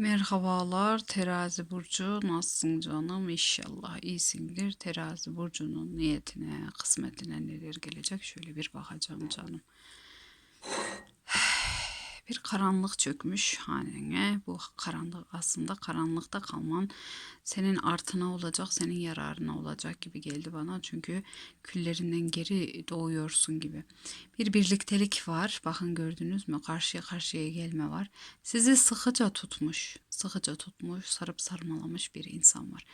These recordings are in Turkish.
Merhabalar terazi burcu. Nasılsın canım? İnşallah iyisindir. Terazi burcunun niyetine kısmetine neler gelecek? Şöyle bir bakacağım canım bir karanlık çökmüş hanene. Bu karanlık aslında karanlıkta kalman senin artına olacak, senin yararına olacak gibi geldi bana. Çünkü küllerinden geri doğuyorsun gibi. Bir birliktelik var. Bakın gördünüz mü? Karşıya karşıya gelme var. Sizi sıkıca tutmuş, sıkıca tutmuş, sarıp sarmalamış bir insan var.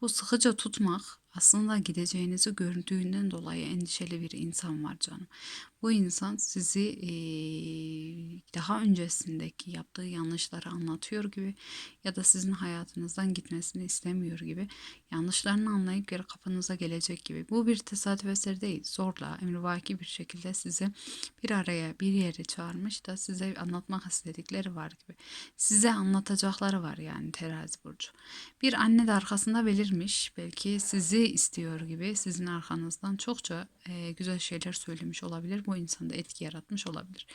Bu sıkıca tutmak aslında gideceğinizi gördüğünden dolayı endişeli bir insan var canım. Bu insan sizi daha öncesindeki yaptığı yanlışları anlatıyor gibi ya da sizin hayatınızdan gitmesini istemiyor gibi yanlışlarını anlayıp geri kapınıza gelecek gibi. Bu bir tesadüf eseri değil. Zorla, emrivaki bir şekilde sizi bir araya, bir yere çağırmış da size anlatmak istedikleri var gibi. Size anlatacakları var yani terazi burcu. Bir anne de arkasında belirmiş. Belki sizi istiyor gibi sizin arkanızdan çokça e, güzel şeyler söylemiş olabilir. Bu insanda etki yaratmış olabilir.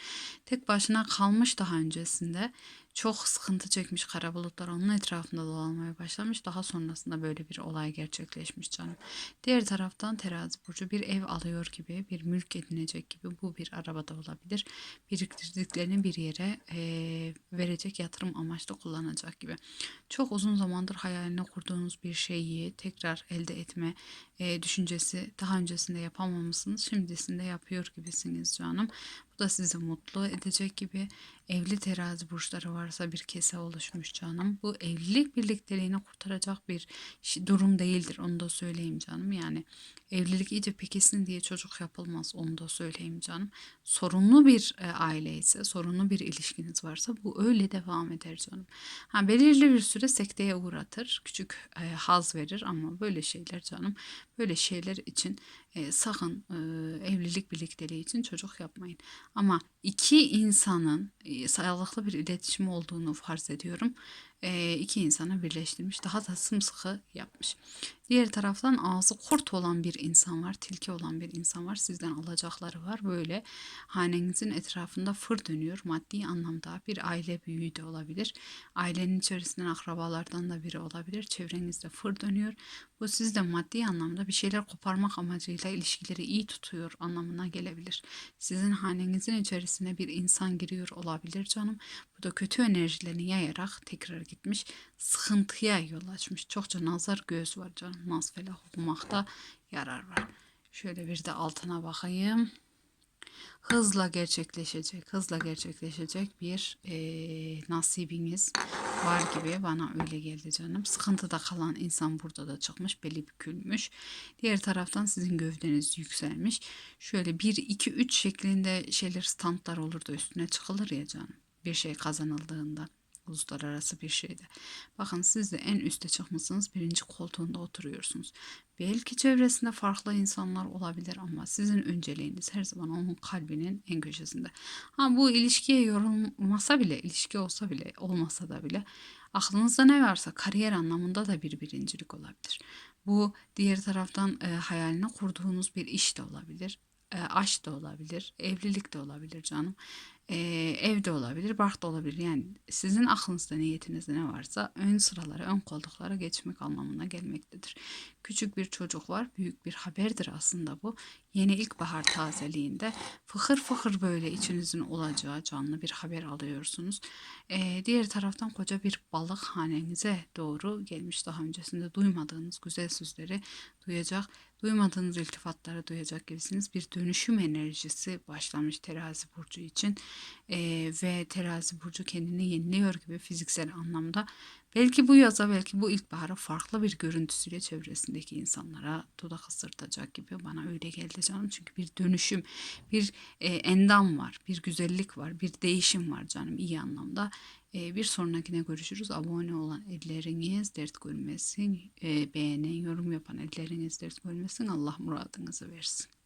Tek başına kalmış daha öncesinde çok sıkıntı çekmiş kara bulutlar onun etrafında dolanmaya başlamış. Daha sonrasında böyle bir olay gerçekleşmiş canım. Diğer taraftan terazi burcu bir ev alıyor gibi, bir mülk edinecek gibi bu bir araba da olabilir. Biriktirdiklerini bir yere eee, verecek yatırım amaçlı kullanacak gibi. Çok uzun zamandır hayalini kurduğunuz bir şeyi tekrar elde etme eee, düşüncesi daha öncesinde yapamamışsınız. Şimdisinde yapıyor gibisiniz canım. Da sizi mutlu edecek gibi evli terazi burçları varsa bir kese oluşmuş canım. Bu evlilik birlikteliğini kurtaracak bir durum değildir. Onu da söyleyeyim canım. Yani evlilik iyice pekişsin diye çocuk yapılmaz. Onu da söyleyeyim canım. Sorunlu bir e, aile ise, sorunlu bir ilişkiniz varsa bu öyle devam eder canım. Ha, belirli bir süre sekteye uğratır. Küçük e, haz verir ama böyle şeyler canım. Böyle şeyler için e, sakın e, evlilik birlikteliği için çocuk yapmayın. Ama iki insanın e, sağlıklı bir iletişim olduğunu farz ediyorum. E, iki insanı birleştirmiş. Daha da sımsıkı yapmış. Diğer taraftan ağzı kurt olan bir insan var. Tilki olan bir insan var. Sizden alacakları var. Böyle hanenizin etrafında fır dönüyor. Maddi anlamda bir aile büyüğü de olabilir. Ailenin içerisinden akrabalardan da biri olabilir. Çevrenizde fır dönüyor. Bu sizde maddi anlamda bir şeyler koparmak amacıyla ilişkileri iyi tutuyor anlamına gelebilir. Sizin hanenizin içerisine bir insan giriyor olabilir canım. Bu da kötü enerjilerini yayarak tekrar gitmiş. Sıkıntıya yol açmış. Çokça nazar göz var canım. Naz felah okumakta yarar var. Şöyle bir de altına bakayım hızla gerçekleşecek, hızla gerçekleşecek bir eee, nasibiniz var gibi bana öyle geldi canım. Sıkıntıda kalan insan burada da çıkmış, beli bükülmüş. Diğer taraftan sizin gövdeniz yükselmiş. Şöyle 1, 2, 3 şeklinde şeyler standlar olur da üstüne çıkılır ya canım. Bir şey kazanıldığında uluslararası bir şeyde. Bakın siz de en üste çıkmışsınız. Birinci koltuğunda oturuyorsunuz. Belki çevresinde farklı insanlar olabilir ama sizin önceliğiniz her zaman onun kalbinin en köşesinde. Ha bu ilişkiye yorulmasa bile, ilişki olsa bile, olmasa da bile aklınızda ne varsa kariyer anlamında da bir birincilik olabilir. Bu diğer taraftan e, hayalini kurduğunuz bir iş de olabilir. E, aşk da olabilir, evlilik de olabilir canım. E, ev de olabilir, bark da olabilir. Yani sizin aklınızda niyetinizde ne varsa ön sıralara, ön koltuklara geçmek anlamına gelmektedir. Küçük bir çocuk var, büyük bir haberdir aslında bu. Yeni ilkbahar tazeliğinde fıkır fıkır böyle içinizin olacağı canlı bir haber alıyorsunuz. E, diğer taraftan koca bir balık hanenize doğru gelmiş daha öncesinde duymadığınız güzel sözleri duyacak, duymadığınız iltifatları duyacak gibisiniz. Bir dönüşüm enerjisi başlamış terazi burcu için Ee, ve terazi burcu kendini yeniliyor gibi fiziksel anlamda. Belki bu yaza belki bu ilkbahara farklı bir görüntüsüyle çevresindeki insanlara dudak ısırtacak gibi bana öyle geldi canım. Çünkü bir dönüşüm, bir e, endam var, bir güzellik var, bir değişim var canım iyi anlamda. E, bir sonrakine görüşürüz. Abone olan elleriniz dert görmesin. E, beğenen, yorum yapan elleriniz dert görmesin. Allah muradınızı versin.